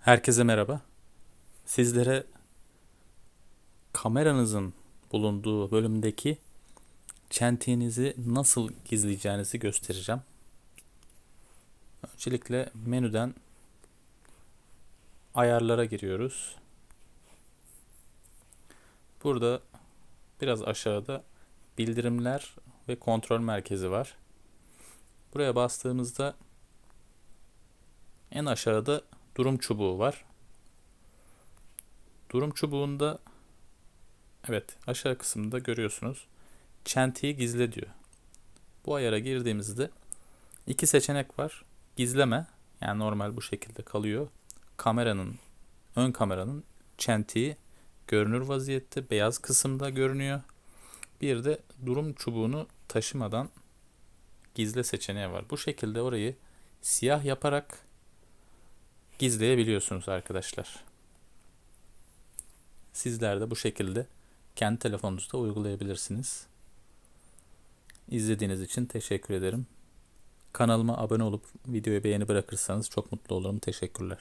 Herkese merhaba. Sizlere kameranızın bulunduğu bölümdeki çentiğinizi nasıl gizleyeceğinizi göstereceğim. Öncelikle menüden ayarlara giriyoruz. Burada biraz aşağıda bildirimler ve kontrol merkezi var. Buraya bastığımızda en aşağıda durum çubuğu var. Durum çubuğunda evet aşağı kısımda görüyorsunuz. Çentiği gizle diyor. Bu ayara girdiğimizde iki seçenek var. Gizleme yani normal bu şekilde kalıyor. Kameranın ön kameranın çentiği görünür vaziyette beyaz kısımda görünüyor. Bir de durum çubuğunu taşımadan gizle seçeneği var. Bu şekilde orayı siyah yaparak gizleyebiliyorsunuz arkadaşlar. Sizler de bu şekilde kendi telefonunuzda uygulayabilirsiniz. İzlediğiniz için teşekkür ederim. Kanalıma abone olup videoya beğeni bırakırsanız çok mutlu olurum. Teşekkürler.